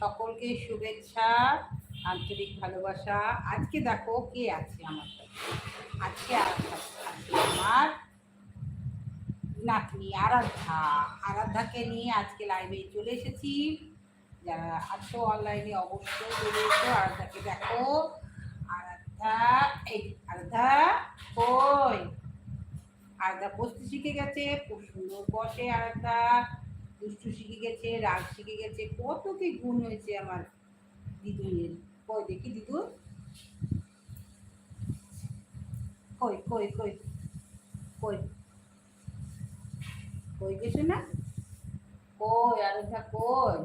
সকলকে শুভেচ্ছা, আন্তরিক ভালোবাসা। আজকে দেখো কে আছে আমার আজকে আমার নাতনি আরাধ্যা। আরাধ্যাকে নিয়ে আজকে লাইভে চলে এসেছি। যারা আছো অনলাইনে অবশ্যই চলে এসো, আরাধ্যাকে দেখো। আরাধ্যা, এই আরাধ্যা, কই? আরাধ্যা বসতে শিখে গেছে, খুব সুন্দর বসে আরাধ্যা। দুষ্টু শিখে গেছে, রাগ শিখে গেছে, কত কি গুণ হয়েছে আমার দিদুনের। কই দেখি দিদু কই কই কই কই কই গেছে না কই আরাধ্যা কই?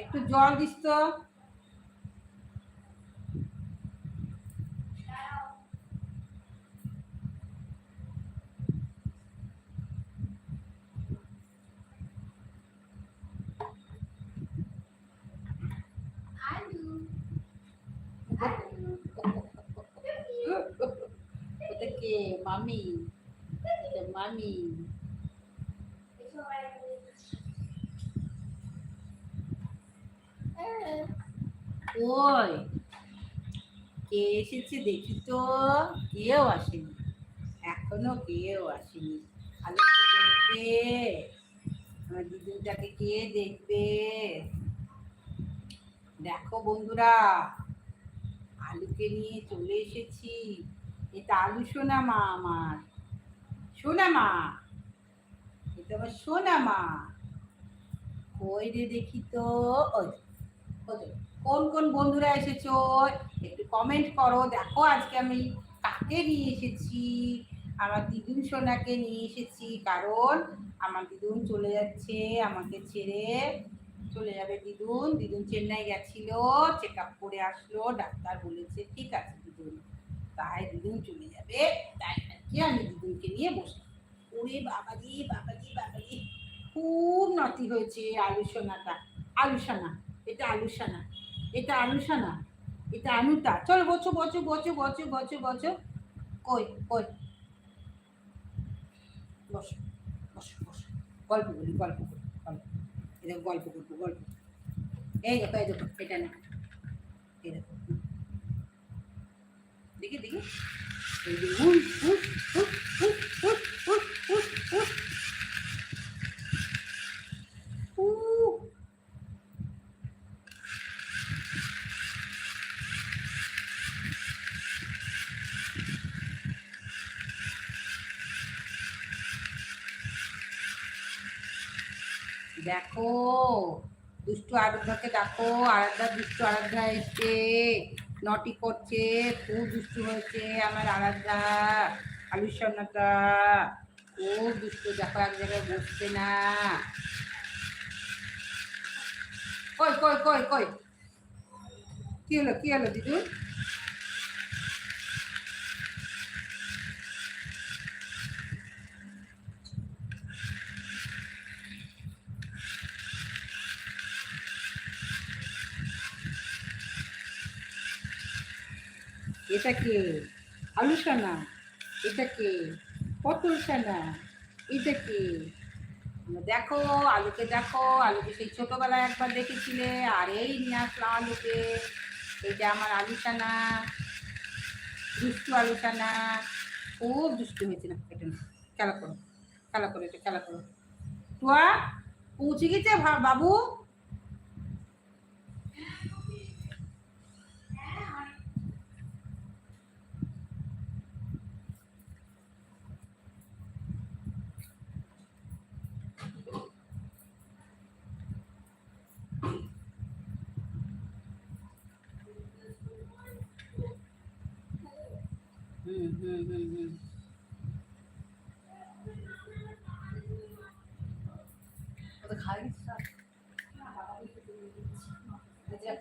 একটু জল দিস তো। কে মামি মামি ওই কে এসেছে দেখি তো? কেউ আসেনি। এখনও কেউ আসেনি। দেখবে। আমার দিদুনটাকে কে দেখবে? দেখো বন্ধুরা, আলুকে নিয়ে চলে এসেছি। এটা আলু সোনা মা আমার। সোনা মা। এটা আমার সোনা মা। কই রে দেখি তো? ওই কোন কোন বন্ধুরা এসেছ? একটু কমেন্ট করো। দেখো আজকে আমি কাকে নিয়ে এসেছি? আমার দিদুন সোনাকে নিয়ে এসেছি, কারণ আমার দিদুন চলে যাচ্ছে আমাকে ছেড়ে। চলে যাবে দিদুন। দিদুন চেন্নাই গেছিল চেক আপ করে আসলো, ডাক্তার বলেছে, ঠিক আছে। তাই দিদুন চলে যাবে, তাই আজকে আমি দিদুনকে নিয়ে বসে ওরে বাবাজি বাবাজি বাবাজি খুব নতি হয়েছে আলু সোনাটা আলু সোনা এটা আলু সোনা এটা আলু সোনা এটা আলুটা চলো বচো বচো বচো বচো বচো বচো কই কই? বসো বসো বসো। গল্প বলি, গল্প করি গল্প। দেখো, গল্প করব, গল্প। এই দেখো এই দেখো, এটা না এই দেখো দেখি দেখি। এই যে দেখো দুষ্টু আরাধ্যাকে দেখো আরাধ্যা দুষ্টু আরাধ্যা এসছে। নটি করছে খুব দুষ্টু হয়েছে আমার আরাধ্যা আলুসন্নাটা খুব দুষ্টু, দেখো এক জায়গায় বসছে না। কই কই কই কই? কি হলো কি হলো, দিদু? এটা কে আলু সানা এটা কে পটল সানা এটা কে? দেখো, আলুকে দেখো, আলুকে সেই ছোটোবেলায় একবার দেখেছিলে, আর এই নিয়ে আসলাম আলুকে। এইটা আমার আলু সানা দুষ্টু আলু সানা খুব দুষ্টু হয়েছে না এটা খেলা করো খেলা করো, এটা খেলা করো। টুয়া, পৌঁছে গেছে বাবু?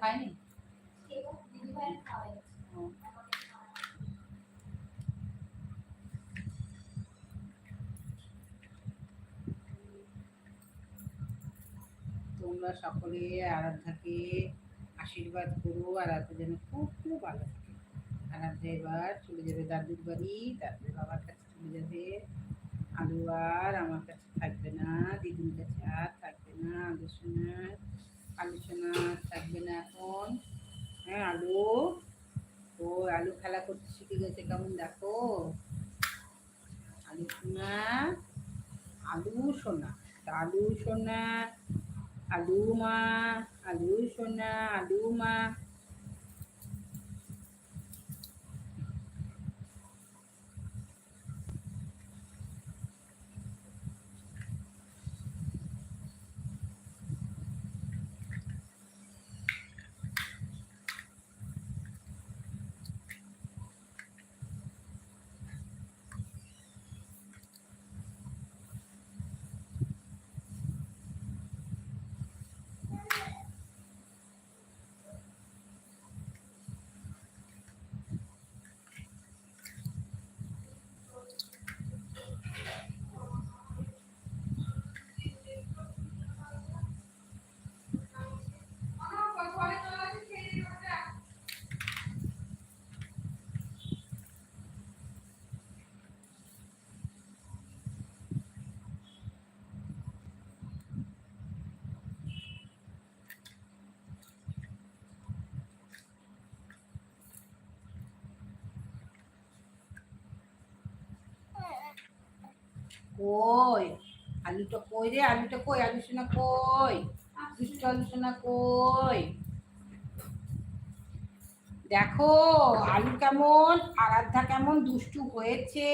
খাইনি। তোমরা সকলে আরাধ্যাকে আশীর্বাদ করো, আরাধ্যা যেন খুব খুব ভালো থাকে। আরাধ্যা এবার চলে যাবে দাদুর বাড়ি, দাদুর বাবার কাছে চলে যাবে। আলু আর আমার কাছে থাকবে না, দিদির কাছে আর থাকবে না আলু সোনা আলু সোনা আর থাকবে না এখন। হ্যাঁ আলু। ও, আলু খেলা করতে শিখে গেছে, কেমন দেখো? আলু সোনা আলু সোনা আলু সোনা আলু মা, আলু সোনা আলু মা। কই? আলুটা কই রে? আলুটা কই? আলু সোনা কই? দুষ্ট আলু সোনা কই? দেখো, আলু কেমন? আরাধ্যা কেমন দুষ্টু হয়েছে।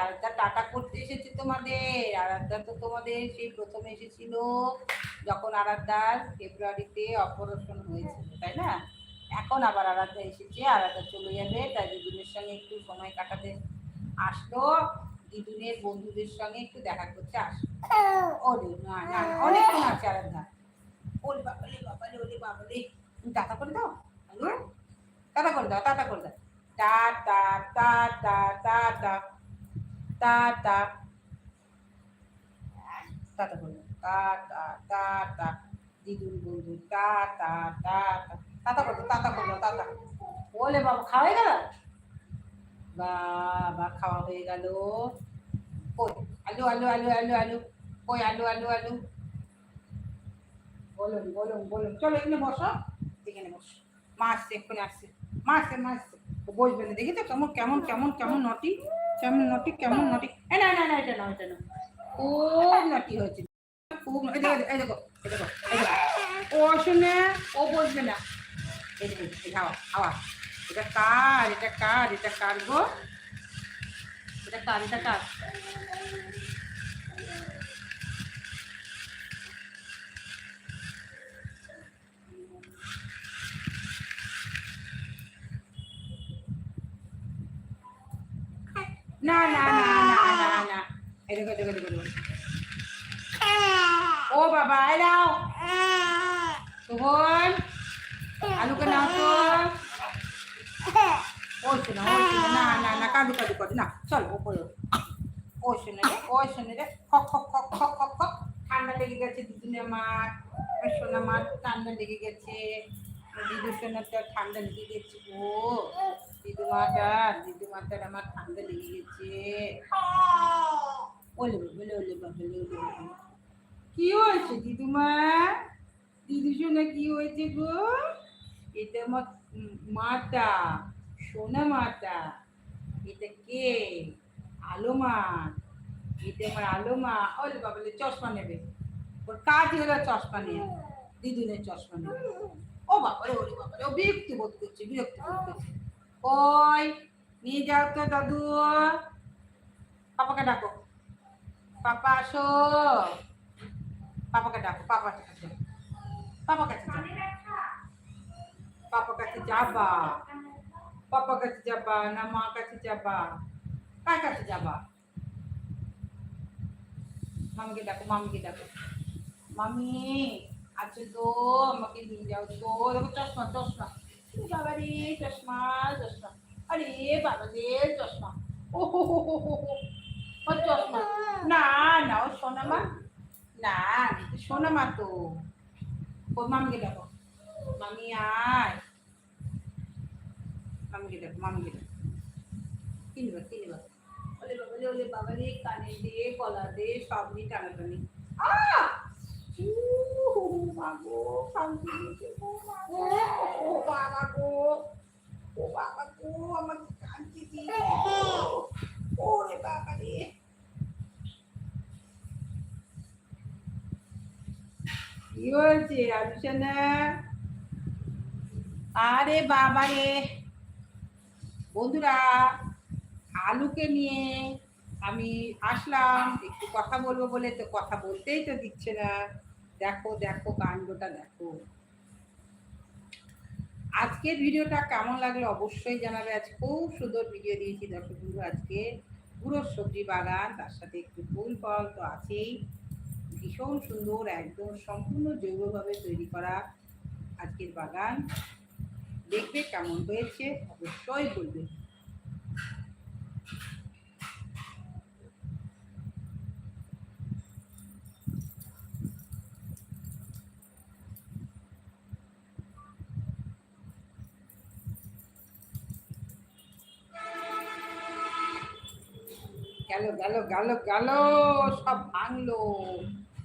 আরাধ্যা টাটা করতে এসেছে তোমাদের। আরাধ্যা তো তোমাদের সেই প্রথমে এসেছিল যখন আরাধ্যার ফেব্রুয়ারিতে অপারেশন হয়েছিল, তাই না? এখন আবার আরাধ্যা এসেছে, আরাধ্যা চলে যাবে তাই দিদিনের সঙ্গে একটু সময় কাটাতে আসলো। দিদুনের বন্ধুদের সঙ্গে একটু দেখা করতে আসলো ওরে না না অনেকক্ষণ আছে আরাধ্যা ওরে বাবালে বাবালে ওরে বাবালে টাটা করে দাও টাটা করে দাও টাটা করে দাও টা টা টা টা টা টা টা টা টাটা করে টা টা টা টা দিদুন বন্ধু টা টা টা টা টাটা করে দাও টাটা করে দাও টাটা বলে বাবা খাওয়া হয়ে গেল বাবা, খাওয়া হয়ে গেল। কই? আলু আলু আলু আলু আলু। কই আলু আলু আলু? বলুন বলুন বলুন। চলো, এখানে বসো। এখানে বসো। মা আসছে, এক্ষুনি আসছে। মা আসছে মা আসছে। ও বসবে না দেখি তো কেমন কেমন কেমন কেমন নটি কেমন নটি কেমন নটি এ, না না না, এটা না এটা না খুব নটি হয়েছে। খুব এই দেখো এই দেখো ও শুনে, ও বসবে না। এই দেখো, হাওয়া হাওয়া। এটা কার এটা কার এটা কার গো এটা কার এটা কার না না না না না না এই দেখো দেখো দেখো দেখো ও বাবা এই নাও সোহন আলুকে নাও তো শোনো না না না কাঁদু কাঁদু না চল ওপরে। ওই শোনে রে ওই শোনে খক খক খক খক ঠান্ডা লেগে গেছে দিদুনে আমার সোনা মার ঠান্ডা লেগে গেছে দিদু সোনাটা ঠান্ডা লেগে গেছে গো দিদু মাটার আমার ঠান্ডা লেগে গেছে ওলে বলে বাবা ওলে কি হয়েছে দিদুমা দিদু সোনা কি হয়েছে গো এটা আমার মাতা সোনা মাতা এটা কে? আলো মা এটা আমার আলো মা ওলে বাবলে চশমা নেবে। ওর কাজ হলো চশমা নিয়ে। দিদুনের চশমা নেবে ও বাবারে ওরে বাবারে ও বিরক্তি বোধ করছে, বিরক্তি বোধ করছে। ওই নিয়ে যাও তো দাদু। পাপাকে ডাকো। পাপা আসো। পাপাকে ডাকো পাপা কাছে পাপা কাছে। পাপা কাছে যাবা পাপা কাছে যাবা না মা কাছে যাবা কার কাছে যাবা মামিকে ডাকো মামিকে ডাকো মামি আছে তো আমাকে নিয়ে যাও তো দেখো চশমা চশমা বাবা রে চশমা চশমা আরে বাবা রে চশমা ও হো হো হো হো। ও চশমা না না ও সোনা মা না এটা সোনা মা তো ও মামিকে ডাকো মামি, আয়। মামিকে দেখ মামিকে দেখ। তিনবার তিনবার। ওলে বাবা ওলে বাবা রে, কানে দিয়ে গলা দিয়ে সব নিয়ে টানাটানি। কি হয়েছে আলোচনা আরে বাবা রে বন্ধুরা, আলুকে নিয়ে আমি আসলাম। একটু কথা বলব বলে তো কথা বলতেই তো দিচ্ছে না। দেখো দেখো, কাণ্ডটা দেখো। আজকের ভিডিওটা কেমন লাগল অবশ্যই জানাবে। আজ খুব সুন্দর ভিডিও দিয়েছি। দর্শক বন্ধু আজকে পুরো সবজি বাগান, তার সাথে একটু ফুল ফল তো আছেই। ভীষণ সুন্দর, একদম সম্পূর্ণ জৈবভাবে তৈরি করা আজকের বাগান। দেখবে কেমন হয়েছে, অবশ্যই বলবে। গেল গেল গেল গেল, সব ভাঙলো।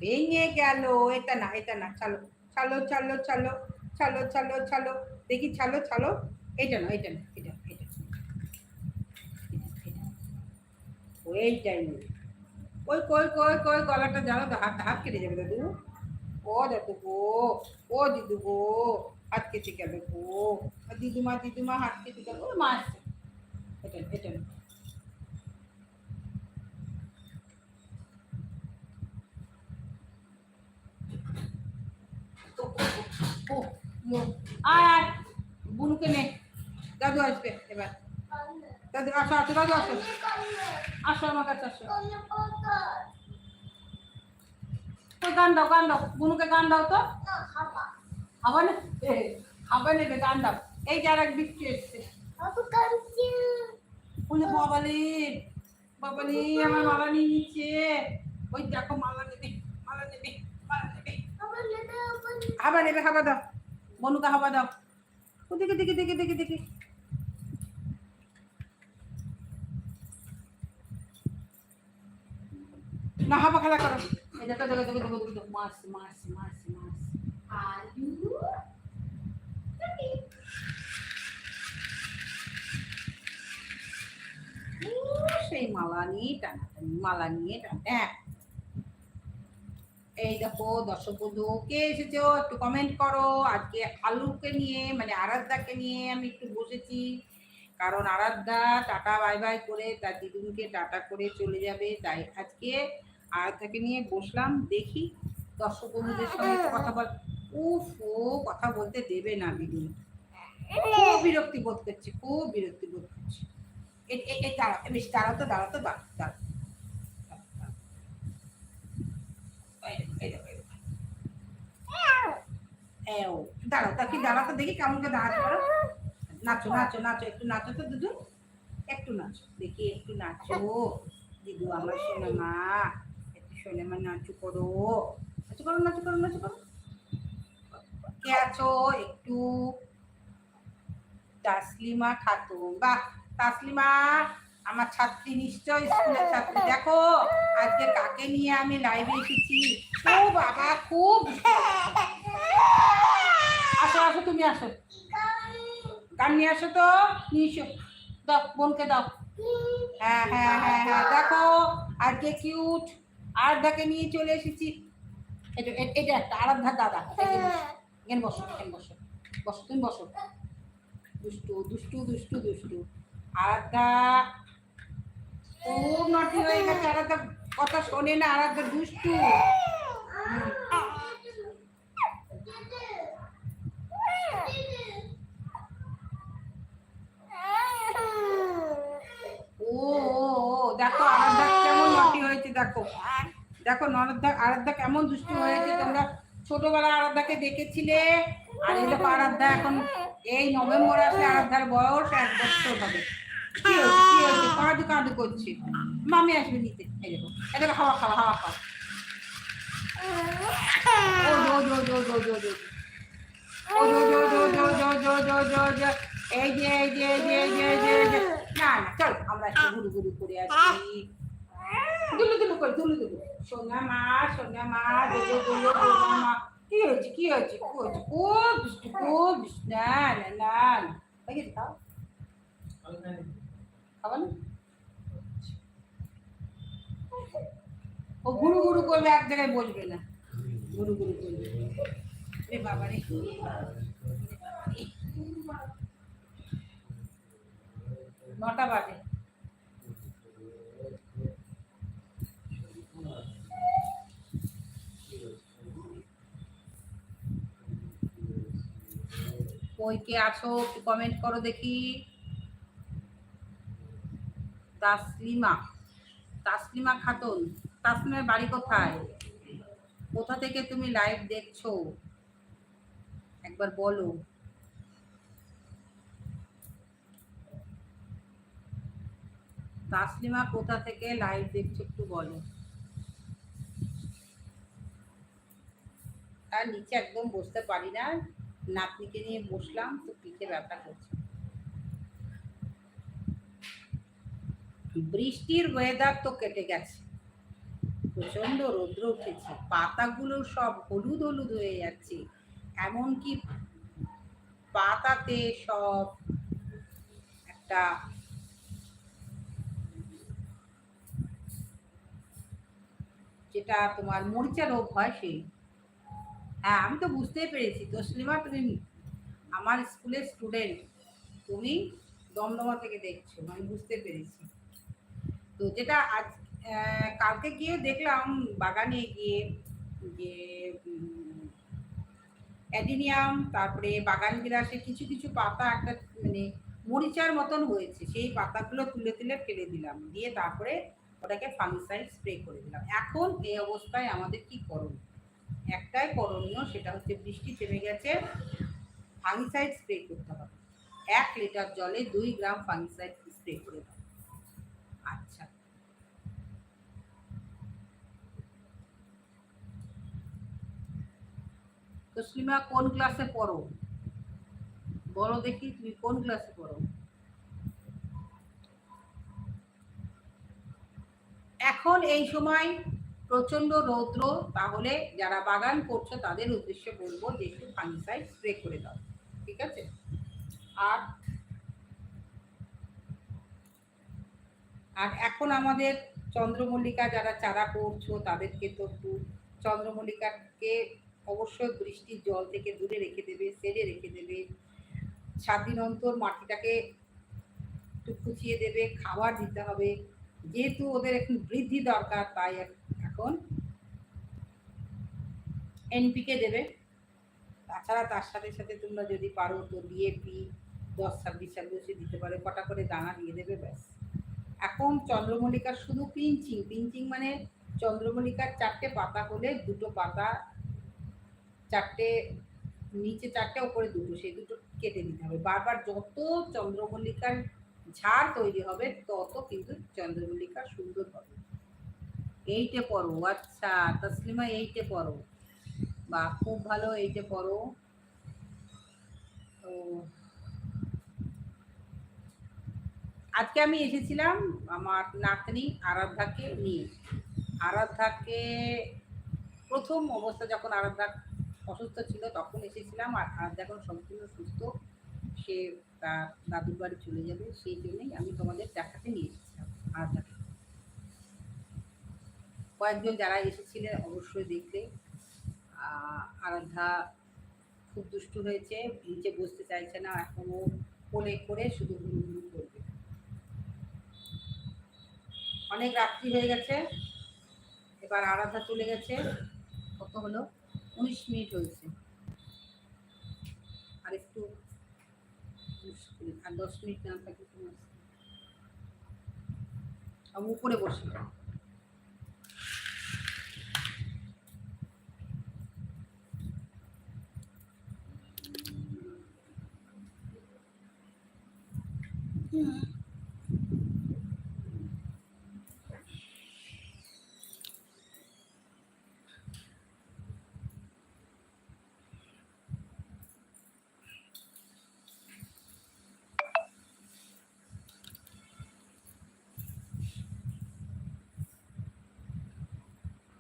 ভেঙে গেল। এটা না এটা না, চালো চালো চালো চালো। চালো ছালো ছালো। দেখি ছালো ছালো। এটা না এটা না এটা এটা ওইটাই ওই কই কই কই, গলাটা জানো তো, হাত হাত কেটে যাবে দাদু। ও দাদু গো, ও দিদু গো, হাত কেটে গেবে গো। দিদুমা দিদুমা, হাত কেটে গেল। ও মা আসছে। এটা এটা না। ও আয় বুনুকে নে। দাদু আসবে এবার। দাদু আসো আসো দাদু আসো। আসো আমার কাছে আসো। ওই গান দাও গান দাও। বুনুকে গান দাও তো। খাবার না। এ, খাবার নেবে গান দাও। এই যে আর এক বৃষ্টি এসছে। বলে বাবালে বাবালে আমার মালা নিয়ে নিচ্ছে ওই দেখো মালা নেবে মালা নেবে মালা নেবে। হাবা নেবে হাবা দাও। বনুকে হাবা দাও ও দেখে দেখে দেখে দেখে দেখে না হাবা খেলা করো এই দেখো দেখো দেখো দেখো দেখো মাছ মাছ মাছ মাছ সেই মালা নিয়ে টানাটানি মালা নিয়ে টানা হ্যাঁ এই দেখো দর্শক বন্ধু, কে এসেছ? একটু কমেন্ট করো। আজকে আলুকে নিয়ে মানে আরাধ্যাকে নিয়ে আমি একটু বসেছি। কারণ আরাধ্যা, টাটা বাই বাই করে তার দিদুনকে টাটা করে চলে যাবে। তাই আজকে আরাধ্যাকে নিয়ে বসলাম, দেখি দর্শক বন্ধুদের সঙ্গে কথা বল, উফ ও, কথা বলতে দেবে না দিদুন খুব বিরক্তি বোধ করছি, খুব বিরক্তি বোধ করছি। এই দাঁড়া বেশ, দাঁড়াও তো দাঁড়াও তো দাঁড়াও দাঁড়াও এই দেখো, কেমন করে দাঁড়াতে পারো? নাচো নাচো নাচো একটু নাচো তো দিদু। একটু নাচো দেখি একটু নাচো। দিদু আমার সোনা মা একটু সোনা মা নাচু করো। নাচু করো নাচু করো নাচু করো। কে আছো? একটু। তাসলিমা খাতুন। বাহ তাসলিমা। আমার ছাত্রী নিশ্চয় স্কুলের ছাত্রী। দেখো, আজকে কাকে নিয়ে আমি লাইভে এসেছি? ও বাবা, খুব। আসো আসো, তুমি আসো। গান নিয়ে আসো তো। এসো। দাও, বোনকে দাও। হ্যাঁ হ্যাঁ হ্যাঁ হ্যাঁ দেখো, আজকে কিউট আর আরাধ্যাকে নিয়ে চলে এসেছি। এটা এটা একটা, আরাধ্যা দাদা এখানে বসো এখানে বসো। বসো, তুমি বসো। দুষ্টু দুষ্টু দুষ্টু দুষ্টু। আরাধ্যা কথা শোনে না দেখো, আরাধ্যা কেমন হয়েছে, দেখো। দেখো আরাধ্যা কেমন দুষ্টু হয়েছে, তোমরা ছোটবেলা আরাধ্যাকে দেখেছিলে? আর এই দেখো, আরাধ্যা এখন এই নভেম্বর আসলে আরাধ্যার বয়স এক বছর হবে। কি হয়েছে? কাঁদু কাঁদু করছি মামি আসবে নিতে এই হাওয়া খাওয়া হাওয়া খাওয়া এই যে এই না না করে আসি দুলু দুলু করে দুলু দুলু সোনা মা সোনা মা কি হয়েছে কি হয়েছে কি হয়েছে খুব খুব না খাব ও গুরু গুরু করবে, এক জায়গায় বসবে না। গুরু গুরু করবে। বাবা রে নটা বাজে। কই আছো? কমেন্ট করো দেখি। তাসলিমা। তাসলিমা খাতুন, তাসলিমার বাড়ি কোথায়? কোথা থেকে তুমি লাইভ দেখছ? একবার বলো। তাসলিমা কোথা থেকে লাইভ দেখছ একটু বলো। আর নিচে একদম বসতে পারি না। নাতনিকে নিয়ে বসলাম, তো পিঠে ব্যথা করছে। বৃষ্টির ওয়েদার তো কেটে গেছে। প্রচণ্ড রৌদ্র উঠেছে, পাতাগুলো সব হলুদ হলুদ হয়ে যাচ্ছে, এমনকি পাতাতে সব একটা যেটা তোমার মরিচা রোগ হয় সেই। হ্যাঁ আমি তো বুঝতেই পেরেছি তো তসলিমা, তুমি আমার স্কুলের স্টুডেন্ট তুমি দমদমা থেকে দেখছ, আমি বুঝতে পেরেছি। তো যেটা আজ কালকে গিয়ে দেখলাম বাগানে গিয়ে যে অ্যাডিনিয়াম, তারপরে বাগান বিলাসে কিছু কিছু পাতা একটা মানে মরিচার মতন হয়েছে। সেই পাতাগুলো তুলে তুলে ফেলে দিলাম। দিয়ে তারপরে ওটাকে ফাঙ্গিসাইড স্প্রে করে দিলাম। এখন এই অবস্থায় আমাদের কি করণীয় একটাই করণীয়, সেটা হচ্ছে বৃষ্টি থেমে গেছে ফাঙ্গিসাইড স্প্রে করতে হবে। এক লিটার জলে দুই গ্রাম ফাঙ্গিসাইড স্প্রে করে দাও আচ্ছা তসলিমা কোন ক্লাসে পড়ো? বলো দেখি তুমি কোন ক্লাসে পড়ো? এখন এই সময় প্রচণ্ড রৌদ্র, তাহলে যারা বাগান করছ তাদের উদ্দেশ্যে বলব যে একটু ফাঙ্গিসাইড স্প্রে করে দাও, ঠিক আছে? আর আর এখন আমাদের চন্দ্রমল্লিকা যারা চারা করছ তাদেরকে তো একটু চন্দ্রমল্লিকাকে অবশ্যই বৃষ্টির জল থেকে দূরে রেখে দেবে, সেরে রেখে দেবে। সাত দিন অন্তর মাটিটাকে একটু খুঁচিয়ে দেবে, খাবার দিতে হবে। যেহেতু ওদের এখন বৃদ্ধি দরকার, তাই এখন এনপিকে দেবে। তাছাড়া তার সাথে সাথে তোমরা যদি পারো তো ডিএপি দশ, ছাব্বিশ, ছাব্বিশে দিতে পারো, কটা করে দানা দিয়ে দেবে, ব্যাস। এখন চন্দ্রমল্লিকার শুধু পিঞ্চিং পিঞ্চিং মানে চন্দ্রমল্লিকার চারটে পাতা হলে দুটো পাতা চারটে, নিচে চারটে, ওপরে দুটো, সেই দুটো কেটে দিতে হবে। বারবার যত চন্দ্রমল্লিকার ঝাড় তৈরি হবে, তত কিন্তু চন্দ্রমল্লিকা সুন্দর হবে। এইটে পড়ো আচ্ছা তসলিমা এইটে পড়ো। বা, খুব ভালো এইটে পড়ো। তো আজকে আমি এসেছিলাম আমার নাতনি আরাধ্যাকে নিয়ে। আরাধ্যাকে প্রথম অবস্থা যখন আরাধ্যা অসুস্থ ছিল, তখন এসেছিলাম আর আরাধ্যা এখন সম্পূর্ণ সুস্থ। সে তার দাদুর বাড়ি চলে যাবে, সেই জন্যই আমি তোমাদের দেখাতে নিয়ে এসেছিলাম। আরাধ্যাকে কয়েকজন যারা এসেছিলেন অবশ্যই দেখলে আরাধ্যা খুব দুষ্টু হয়েছে, নিচে বসতে চাইছে না এখনও কোলে করে শুধু ঘুরু ঘুরু করবে। অনেক রাত্রি হয়ে গেছে, এবার আরাধা চলে গেছে। কত হলো? উনিশ মিনিট হয়েছে। আর একটু আর দশ মিনিট না থাকে উপরে বসি।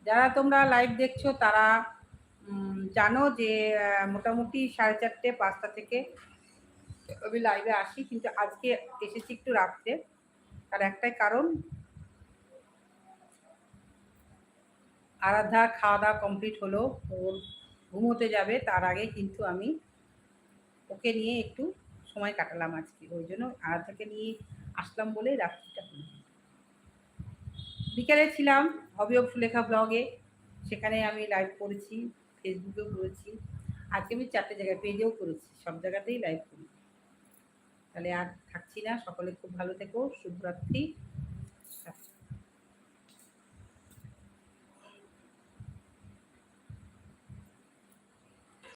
যারা তোমরা লাইভ দেখছ, তারা জানো যে মোটামুটি সাড়ে চারটে, পাঁচটা থেকে আমি লাইভে আসি, কিন্তু আজকে এসেছি একটু রাত্রে। তার একটাই কারণ আরাধা খাওয়া দাওয়া কমপ্লিট হলো ওর ঘুমোতে যাবে, তার আগে কিন্তু আমি ওকে নিয়ে একটু সময় কাটালাম আজকে। ওই জন্য আরাধাকে নিয়ে আসলাম বলে রাত্রিটা হলো। বিকেলে ছিলাম হবি অফ সুলেখা ব্লগে। সেখানে আমি লাইভ করেছি, ফেসবুকেও করেছি। আজকে আমি চারটে জায়গায় পেজেও করেছি, সব জায়গাতেই লাইভ করি। তাহলে আর থাকছি না, সকলে খুব ভালো থেকো, শুভরাত্রি।